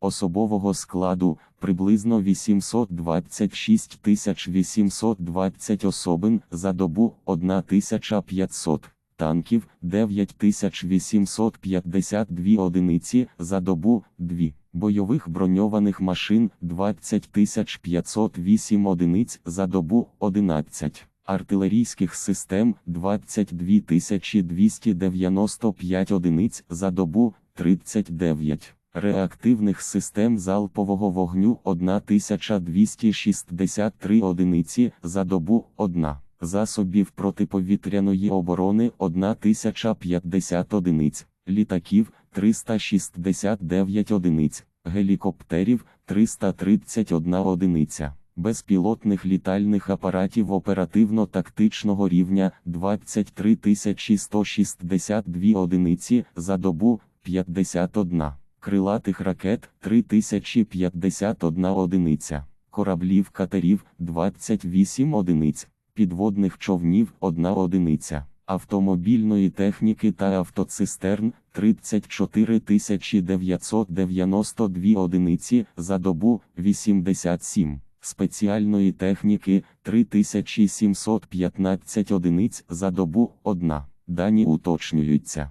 особового складу приблизно 826 820 особин за добу 1500 танків 9852 одиниці за добу 2, бойових броньованих машин 20508 одиниць за добу 11, артилерійських систем 22 295 одиниць за добу 39. Реактивних систем залпового вогню 1263 одиниці за добу 1. Засобів протиповітряної оборони 1050 одиниць, літаків 369 одиниць, гелікоптерів 331 одиниця, безпілотних літальних апаратів оперативно-тактичного рівня 23 162 одиниці за добу 51. Крилатих ракет 3051 одиниця, кораблів катерів 28 одиниць, підводних човнів 1 одиниця, автомобільної техніки та автоцистерн 34 992 одиниці за добу 87, спеціальної техніки 3715 одиниць за добу 1. Дані уточнюються.